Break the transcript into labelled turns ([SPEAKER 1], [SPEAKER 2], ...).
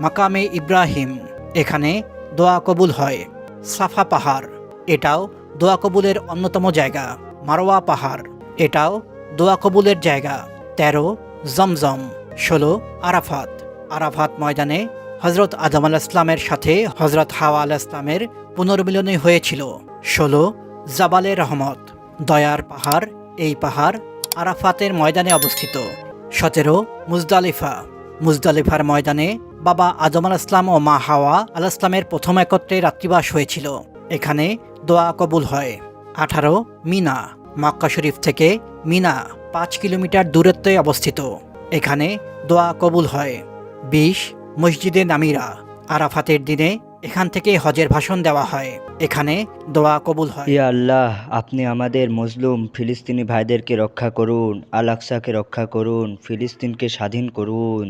[SPEAKER 1] মাকামে ইব্রাহিম। এখানে দোয়া কবুল হয়। সাফা পাহাড়। এটাও দোয়া কবুলের অন্যতম জায়গা। মারোয়া পাহাড়। এটাও দোয়া কবুলের জায়গা। তেরো জমজম। ষোলো আরাফাত। আরাফাত ময়দানে হজরত আদম আল ইসলামের সাথে হজরত হাওয়া আল ইসলামের পুনর্মিলনী হয়েছিল। ষোলো জাবালে রহমত। দয়ার পাহাড়। এই পাহাড় আরাফাতের ময়দানে অবস্থিত। সতেরো মুজদালিফা। মুজদালিফার ময়দানে বাবা আদম আল ইসলাম ও মা হাওয়া আল ইসলামের প্রথম একত্রে রাত্রিবাস হয়েছিল। এখানে দোয়া কবুল হয়। আঠারো, মিনা। মক্কা শরীফ থেকে মিনা পাঁচ কিলোমিটার দূরত্বে অবস্থিত। এখানে দোয়া কবুল হয়। বিশ, মসজিদে নামিরা। আরাফাতের দিনে এখান থেকে হজের ভাষণ দেওয়া হয়। এখানে দোয়া কবুল হয়।
[SPEAKER 2] ইয়া আল্লাহ, আপনি আমাদের মজলুম ফিলিস্তিনি ভাইদেরকে রক্ষা করুন, আল আকসাকে রক্ষা করুন, ফিলিস্তিনকে স্বাধীন করুন।